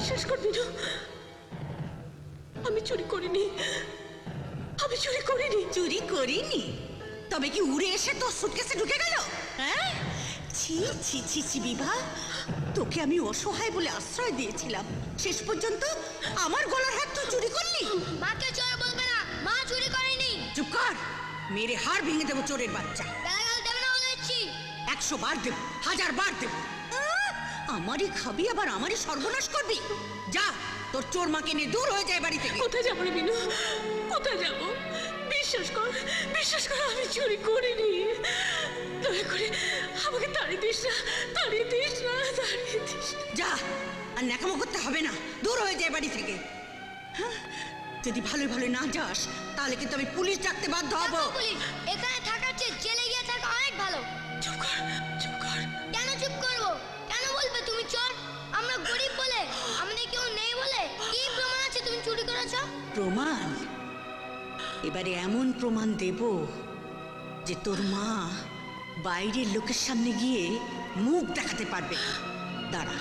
বিশ্বাস কর বিনু আমি চুরি করিনি। আমি চুরি করিনি। চুরি করিনি? তবে কি উড়ে এসে তোর সুটকেসে ঢুকে গেল? হ্যাঁ? ছি ছি ছি ছি বিভা। তোকে আমি অসহায় বলে আশ্রয় দিয়েছিলাম। শেষ পর্যন্ত আমার গলার হাত তুই চুরি করলি? মাকে চোর বলবে না। মা চুরি করেনি। চুপ কর। মেরে হাড় ভেঙে দেবো চোরের বাচ্চা। না একশো বার দেব হাজার বার দেব। আমারই খাবি আবার আমারই সর্বনাশ করবি? যা তোর চোর মাকে নিয়ে দূর হয়ে যায় বাড়ি থেকে। কোথায় যাব রে বিনু কোথায় যাব? বিশ্বাস কর বিশ্বাস কর আমি চুরি করিনি। দয়া করে আমাকে তাড়িয়ে দিস না তাড়িয়ে দিস না তাড়িয়ে দিস যা আর ন্যাকামো করতে হবে না দূর হয়ে যায় বাড়ি থেকে। হ্যাঁ, যদি ভালো ভালো না যাস তাহলে কিন্তু আমি পুলিশ ডাকতে বাধ্য হব। দেখো এখানে থাকার প্রমাণ? এবারে এমন প্রমাণ দেব যে তোর মা বাইরের লোকের সামনে গিয়ে মুখ দেখাতে পারবে না। দাঁড়া।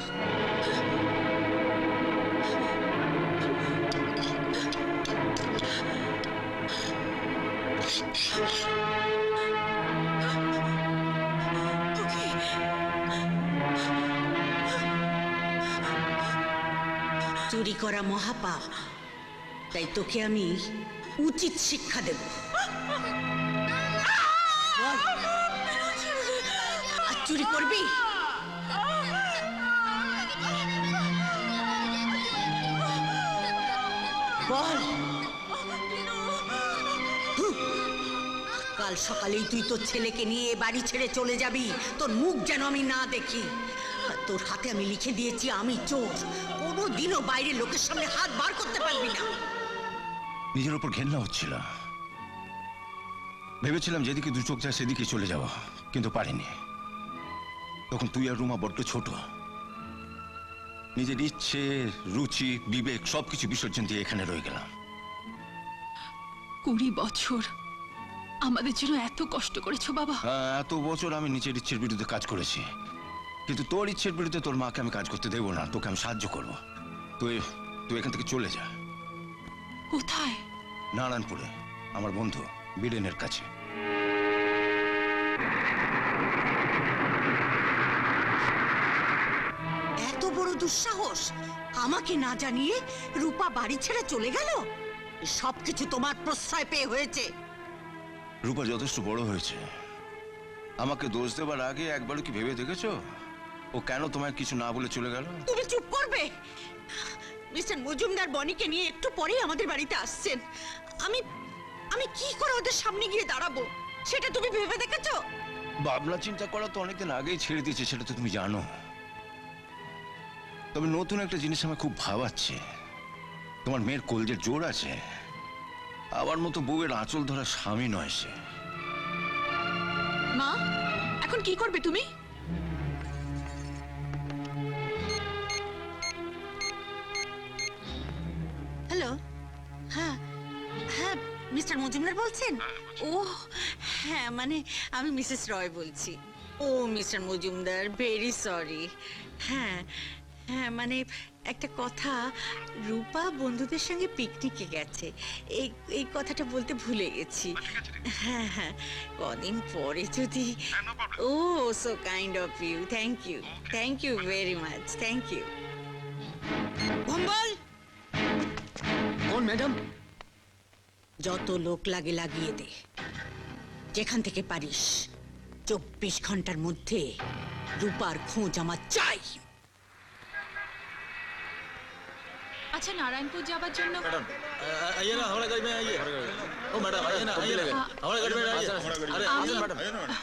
চুরি করা মহাপাপ তাই তোকে আমি উচিত শিক্ষা দেব। আর চুরি করবি? বল। কাল সকালেই তুই তোর ছেলেকে নিয়ে বাড়ি ছেড়ে চলে যাবি। তোর মুখ যেন আমি না দেখি। তোর হাতে আমি লিখে দিয়েছি আমি চোর। কোনো দিনও বাইরে লোকের সামনে হাত বার করতে পারবি না। নিজের ওপর ঘেন্না হচ্ছিল। ভেবেছিলাম যেদিকে দু চোখ যায় সেদিকে চলে যাওয়া কিন্তু পারিনি। তখন তুই আর রুমা বড্ড ছোট। নিজের ইচ্ছে রুচি বিবেক সবকিছু বিসর্জন দিয়ে এখানে রয়ে গেলাম। কুড়ি বছর আমাদের জন্য এত কষ্ট করেছ বাবা। হ্যাঁ, এত বছর আমি নিজের ইচ্ছের বিরুদ্ধে কাজ করেছি। কিন্তু তোর ইচ্ছের বিরুদ্ধে তোর মাকে আমি কাজ করতে দেবো না তোকে আমি সাহায্য করব। তুই তুই এখান থেকে চলে যা। কোথায়? নারায়ণপুরে আমার বন্ধু বীরেনের কাছে। এত বড় দুঃসাহস! আমাকে না জানিয়ে রূপা বাড়ি ছেড়ে চলে গেল? সবকিছু তোমার প্রশ্রয় পেয়ে হয়েছে। রূপা যথেষ্ট বড় হয়েছে। আমাকে দোষ দেবার আগে একবারও কি ভেবে দেখেছ? ও কেন তোমায় কিছু না বলে চলে গেল? তুমি চুপ করবে! মিস্টার মজুমদার বনিকে নিয়ে একটু পরেই আমাদের বাড়িতে আসছেন। আমি আমি কি করে ওদের সামনে গিয়ে দাঁড়াবো? সেটা তুমি ভেবে দেখেছ? ভাবনা চিন্তা করা তো অনেকদিন আগেই ছেড়ে দিয়েছে সেটা তো তুমি জানো। তবে নতুন একটা জিনিস আমার খুব ভাবাচ্ছে। তোমার মেয়ের কলজের জোর আছে। আমার মতো বউয়ের আঁচল ধরা স্বামী নয় সে। মা এখন কি করবে তুমি? মিস্টার মজুমদার বলছেন? ও হ্যাঁ মানে আমি মিসেস রয় বলছি। ও মিস্টার মজুমদার ভেরি সরি। হ্যাঁ হ্যাঁ মানে একটা কথা রূপা বন্ধুদের সঙ্গে পিকনিকে গেছে। এই এই কথাটা বলতে ভুলে গেছি। হ্যাঁ হ্যাঁ কদিন পরে যদি ও so kind of you thank you thank you very much thank you Bhombol! কোন ম্যাডাম? যত লোক লাগে লাগিয়ে দে যেখান থেকে পারিস চব্বিশ ঘন্টার মধ্যে রূপার খোঁজ আমার চাই আচ্ছা নারায়ণপুর যাবার জন্য मैडम आ- आइए ना हमारे गाड़ी में आइए ओ मैडम आइए ना आइए ना हमारे गाड़ी में आइए अरे आइए मैडम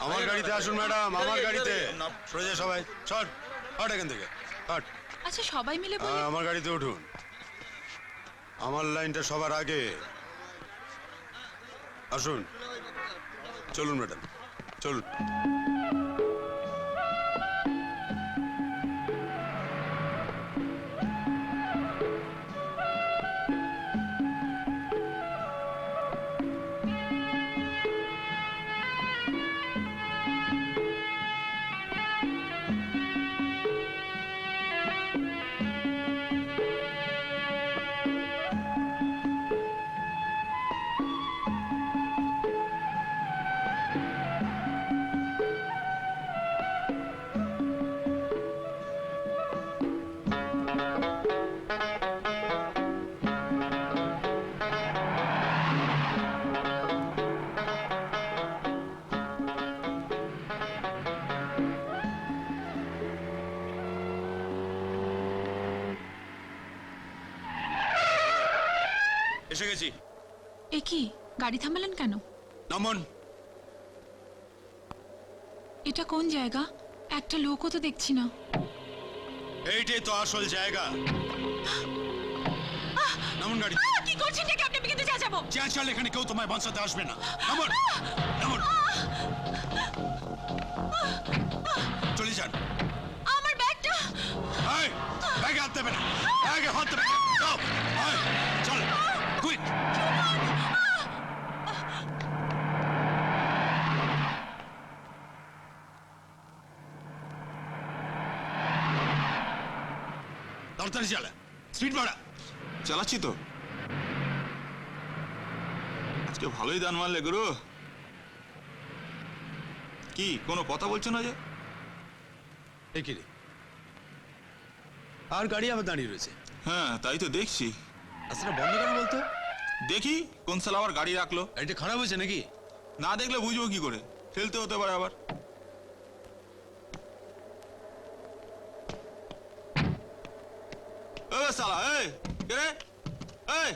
আমার গাড়িতে আসুন ম্যাডাম আমার গাড়িতে সরে যা সবাই চল হট এখান থেকে হট আচ্ছা সবাই মিলে বলে আমার গাড়িতে উঠুন আমার লাইনটা সবার আগে আসুন। চলুন ম্যাডাম। চলুন। এসে গেছি। এ কি? গাড়ি থামালেন কেন? নমন। এটা কোন জায়গা? একটা লোকও তো দেখছি না। এইটাই তো আসল জায়গা। নমন গাড়ি। কি করছেন নাকি আপনি কিন্তু যা যাব। যা চল এখানে কেউ তোমায় বাঁচাতে আসবে না। নমন। নমন। চলে যান। আমার ব্যাগটা। এই, ব্যাগে হাত দেবে না। ব্যাগে হাত দেবে না। চল। কুইক তাড়াতাড়ি চালা স্পিড বাড়া চালাচ্ছি তো। আজকে ভালোই দান মারলে গুরু। কি কোনো কথা বলছো না যে? একই রে? আর গাড়ি আবার দাঁড়িয়ে রয়েছে। হ্যাঁ তাই তো দেখছি। রাস্তাটা বন্ধ কেন বলতো? দেখি কোন সাল আবার গাড়ি রাখল। এটা খারাপ হয়েছে নাকি? না দেখলে বুঝব কি করে। ফেলতে হতে পারে আবার। এ সালা এই কে রে? এই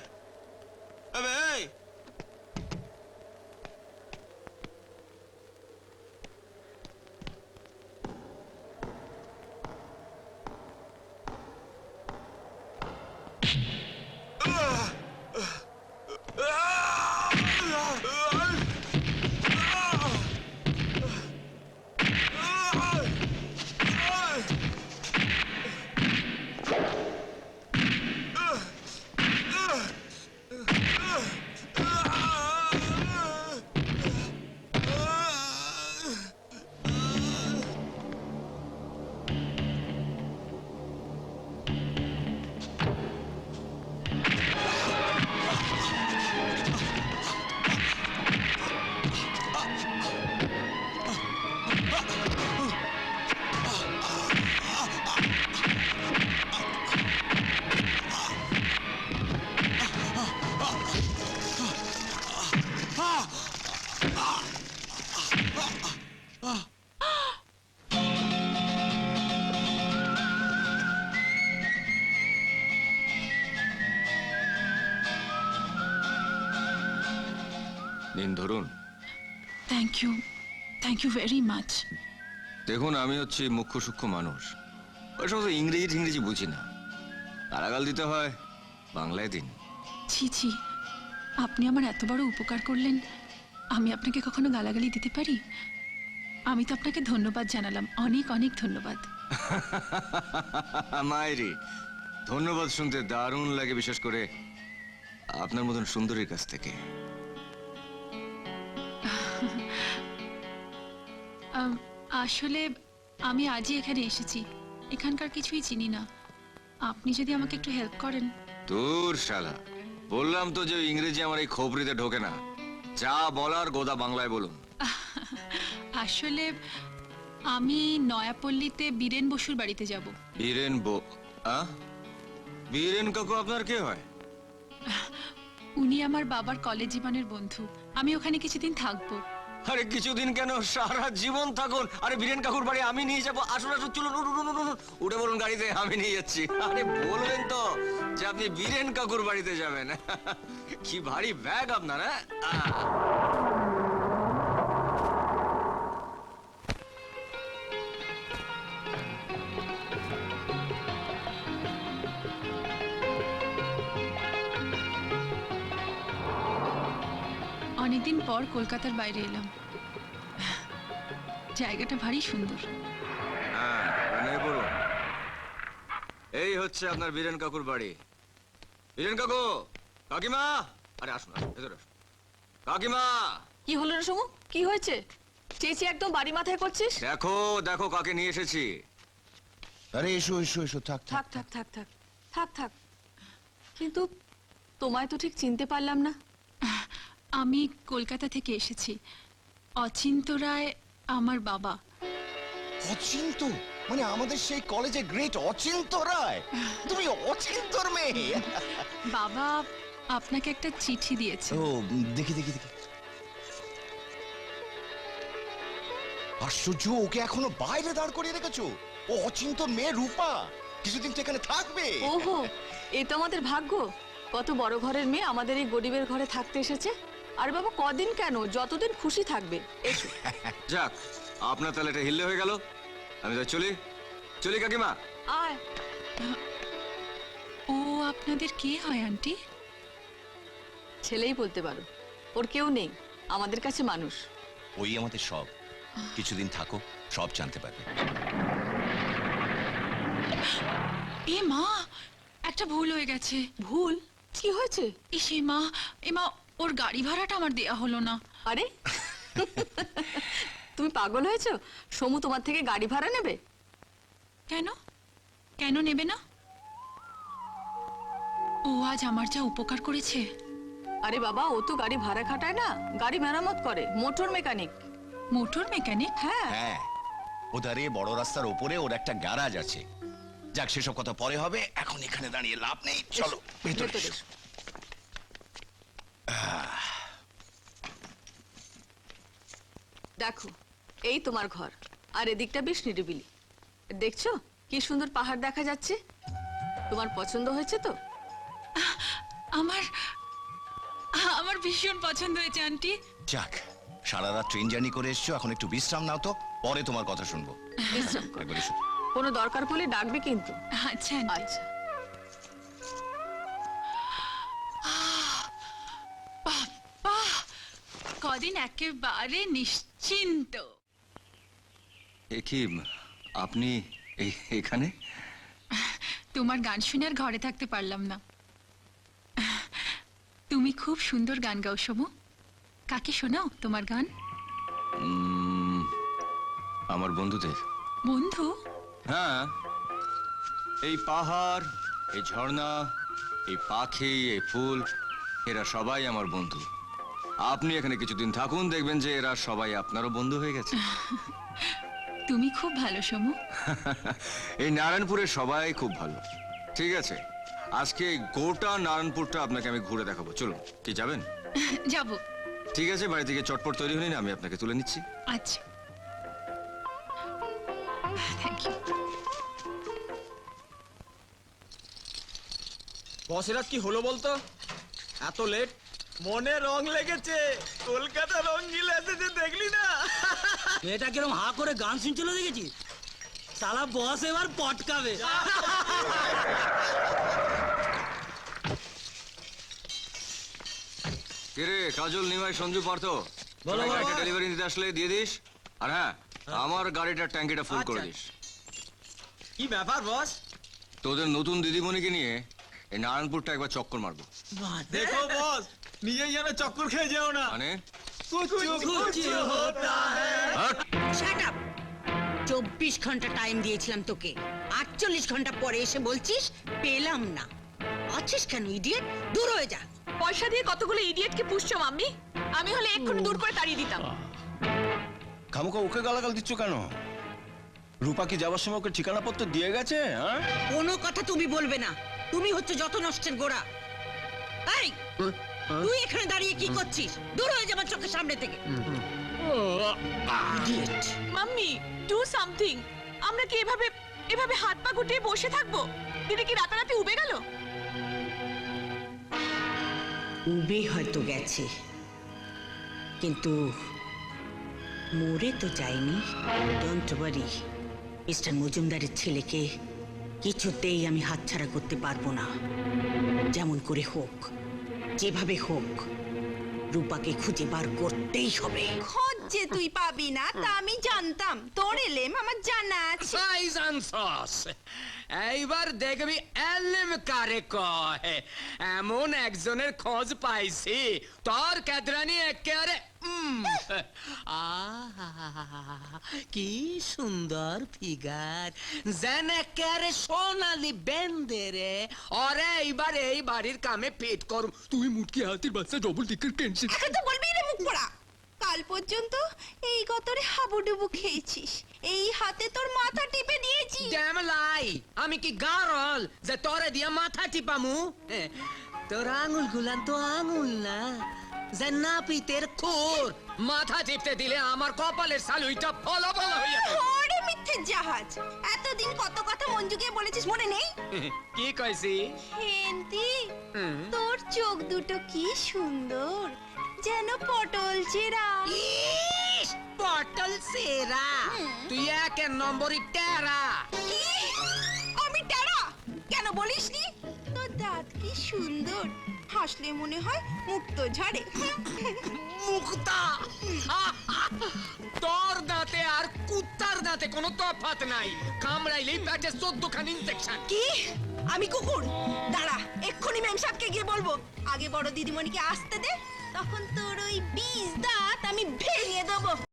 ভেরি মাচ দেখুন আমি হচ্ছি মুখ্য সূক্ষ্ম মানুষ। ওই সমস্ত ইংরেজি টিংরেজি বুঝি না। কারাগাল দিতে হয় বাংলায় দিন। ছি ছি। আপনি আমার এত বড় উপকার করলেন আমি আপনাকে কখনো গালাগালি দিতে পারি? আমি তো আপনাকে ধন্যবাদ জানালাম অনেক অনেক ধন্যবাদ। মায়েরি ধন্যবাদ শুনতে দারুণ লাগে বিশেষ করে আপনার মতন সুন্দরীর কাছ থেকে। আম, আসলে আমি আজই এখানে এসেছি। এখানকার কিছুই চিনি না। আপনি যদি আমাকে একটু হেল্প করেন। দূর শালা। বললাম তো যে ইংরেজি আমার এই খবরিতে ঢোকে না। যা বলার গোদা বাংলায় বলুন। আসলে আমি নয়াপল্লীতে বীরেন বসুর বাড়িতে যাব। বীরেন বো আ? বীরেন কাকু আপনার কে হয়? উনি আমার বাবার কলেজ জীবনের বন্ধু। আমি ওখানে কিছুদিন থাকব। আরে কিছুদিন কেন সারা জীবন থাকুন? আরে বীরেন কাকুর বাড়ি আমি নিয়ে যাব। আসুন আসুন, চলুন উঠে বলুন গাড়িতে, আমি নিয়ে যাচ্ছি। আরে বলবেন তো যে আপনি বীরেন কাকুর বাড়িতে যাবেন। কি ভারী ব্যাগ আপনার হ্যাঁ? পর কলকাতার বাইরে এলাম। জায়গাটা ভারী সুন্দর। হ্যাঁ এই হচ্ছে আপনার বীরেন কাকুর বাড়ি। বীরেন কাকু কাকিমা! আরে আসুন আসুন ভেতরে আসুন। কাকিমা! কি হলো রে সমু কি হয়েছে? চেঁচি একদম বাড়ি মাথায় করছিস? দেখো দেখো কাকে নিয়ে এসেছি। আরে এসো এসো এসো থাক। থাক থাক থাক থাক থাক থাক। কিন্তু তোমায় তো ঠিক চিনতে পারলাম না। আমি কলকাতা থেকে এসেছি। অচিন্ত রায় আমার বাবা। অচিন্ত? মানে আমাদের সেই কলেজে গ্রেট অচিন্ত রায়? তুমি অচিন্তর মেয়ে। বাবা আপনাকে একটা চিঠি দিয়েছে। ও দেখি দেখি দেখি। আশ্চর্য ওকে এখনও বাইরে দাঁড় করিয়ে রেখেছো? ও অচিন্ত মেয়ে রূপা। কিছুদিন তো এখানে থাকবে। ওহো এ তো আমাদের ভাগ্য। কত বড় ঘরের মেয়ে আমাদের এই গরিবের ঘরে থাকতে এসেছে। আরে বাবা কদিন কেন? যতদিন খুশি থাকবে। এসো। যাক আপনার তাহলে এটা হিল্লে হয়ে গেল। আমি তো চলি। চলি কাকিমা। আয়। ও আপনাদের কে হয় আন্টি? ছেলেই বলতে পারো। ওর কেউ নেই। আমাদের কাছে মানুষ। ওই আমাদের সব। কিছুদিন থাকো সব জানতে পারবে। এ মা একটা ভুল হয়ে গেছে। ভুল? কি হয়েছে? ইসে মা এ মা ওর গাড়ি ভাড়াটা আমার দেয়া হলো না। আরে? তুমি পাগল হয়েছো? সমু তোমার থেকে গাড়ি ভাড়া নেবে? কেন? কেন নেবে না? ও আজ আমার যা উপকার করেছে। আরে বাবা ও তো গাড়ি ভাড়া খাটায় না। গাড়ি মেরামত করে মোটর মেকানিক। Motor mechanic? হ্যাঁ। হ্যাঁ। ওধারে বড় রাস্তার ওপরে ওর একটা গ্যারাজ আছে। যাক সেসব কথা পরে হবে। এখন এখানে দাঁড়িয়ে লাভ নেই। চলো ভেতরে। দেখো এই তোমার ঘর আর এদিকটা বেশ নিরিবিলি। দেখছ কি সুন্দর পাহাড় দেখা যাচ্ছে? তোমার পছন্দ হয়েছে তো? আমার আমার ভীষণ পছন্দ হয়েছে আন্টি। যাক সারা রাত ট্রেন জার্নি করে এসছো এখন একটু বিশ্রাম নাও তো পরে তোমার কথা শুনব। কোনো দরকার পড়লে ডাকবে কিন্তু। আচ্ছা আচ্ছা। কদিন একেবারে নিশ্চিন্ত। এ কি আপনি এই এখানে? তোমার গান শুনে আর ঘরে থাকতে পারলাম না। তুমি খুব সুন্দর গান গাও সমু। কাকে শোনাও তোমার গান? উম, আমার বন্ধুদের। বন্ধু? হ্যাঁ এই পাহাড় এই ঝর্ণা এই পাখি এই ফুল এরা সবাই আমার বন্ধু। আপনি এখানে কিছুদিন থাকুন দেখবেন যে এরা সবাই আপনারও বন্ধু হয়ে গেছে। তুমি খুব ভালো সমু। এই নারায়ণপুরের সবাই খুব ভালো। ঠিক আছে আজকে গোটা নারায়ণপুরটা আপনাকে আমি ঘুরে দেখাবো। চলুন কি যাবেন? যাব। ঠিক আছে বাড়ি থেকে চটপট তৈরি হলেন আমি আপনাকে তুলে নিচ্ছি। আচ্ছা। থ্যাংক ইউ বসেরাজ কি হলো বলতো? এত লেট মনে রং লেগেছে। কলকাতা রঙ্গিল এসেছে দেখলি না? মেয়েটা কিরম হা করে গান শুনছিল দেখেছি সালা বস এবার পটকাবে। কিরে কাজল নিমাই সঞ্জু পার্থ? বলো, বলো। ডেলিভারি দিতে আসলে দিয়ে দিস? আর হ্যাঁ আমার গাড়িটার ট্যাঙ্কিটা ফুল করে আচ্ছা। দিস। কি ব্যাপার বস? তোদের নতুন দিদিমণিকে নিয়ে এই নারায়ণপুরটা একবার চক্কর মারবো। দেখো বস নিজেই যেন চক্কর খেয়ে যেও না। মানে? কুছ কুছ হোতা হ্যায় হাট! শাট আপ চব্বিশ ঘণ্টা টাইম দিয়েছিলাম তোকে। আটচল্লিশ ঘণ্টা পরে এসে বলছিস পেলাম না। আছিস কেন ইডিয়েট দূর হয়ে যা। পয়সা দিয়ে কতগুলো ইডিয়েটকে পুষছো মাম্মি? আমি হলে এক্ষুনি দূর করে তাড়িয়ে দিতাম। খামুকা ওকে গালাগাল দিচ্ছ কেন? রূপা কি যাওয়ার সময় ওকে ঠিকানা পত্র দিয়ে গেছে হ্যাঁ? কোনো কথা তুমি বলবে না। তুমি হচ্ছে যত নষ্টের গোড়া। এই! তুই এখানে দাঁড়িয়ে কি করছিস? দূর হয়ে যাবার চোখের সামনে থেকে। Idiot. মাম্মি ডু সামথিং আমরা কি এভাবে এভাবে হাত পা গুটিয়ে বসে থাকব? দিদি কি রাতারাতি উবে গেল? উবে হয়তো গেছে। কিন্তু মরে তো যায়নি। ডোন্ট ওয়ারি মিস্টার মজুমদারের ছেলেকে কিছুতেই আমি হাতছাড়া করতে পারব না। যেমন করে হোক। যেভাবে হোক রূপাকে খুঁজে বার করতেই হবে। যে তুই পাবি না তা আমি জানতাম। তোর এলেম আমার জানা আছে। এইবার দেখবি এলএম কারে কয় এমন একজনের খোঁজ পাইছি তোর কেদরানি একেবারে উম, আহা, কি সুন্দর ফিগার। যেন একেবারে সোনালি বেন্দেরে। অরে এইবার এই বাড়ির কামে পেট করুম। তুই মুটকি হাতির বাচ্চা ডবল টিকেট টেনশন তো বলবি রে মুখ পড়া। কাল পর্যন্ত এই গতরে হাবুডুবু খেয়েছিস। এই হাতে তোর মাথা টিপে দিয়েছি। লাই আমি কি গারল যে তোরে দিয়া মাথা টিপামু? তোর আঙুল গুলান তো আঙুল না। যে না পিতের খুর। মাথা টিপতে দিলে আমার কপালের সালুইটা ফলো ফলো হইয়া। ওরে মিথ্যে জাহাজ। এতদিন কত কথা মঞ্জুকে বলেছিস মনে নেই? কি কইছি হেন্তি তোর চোখ দুটো কি সুন্দর। যেন পটল চেরা। ইস, পটল সেরা তুই এক নম্বরই টেরা। কি আমি টেরা? কেন বলিসনি? তোর দাঁত কি সুন্দর। হাসলে মনে হয় মুক্ত ঝরে মুক্তা। তোর দাঁতে আর কুত্তার দাঁতে কোনো তফাৎ নাই। কামড়াইলেই পেটে চোদ্দখান ইনফেকশন কি? আমি কুকুর? দাঁড়া এক্ষুনি ম্যাম সাহেবকে গিয়ে বলব। আগে বড় দিদিমণিকে আসতে দে। তখন তোর ওই বীজ দাঁত আমি ভেঙে দেবো।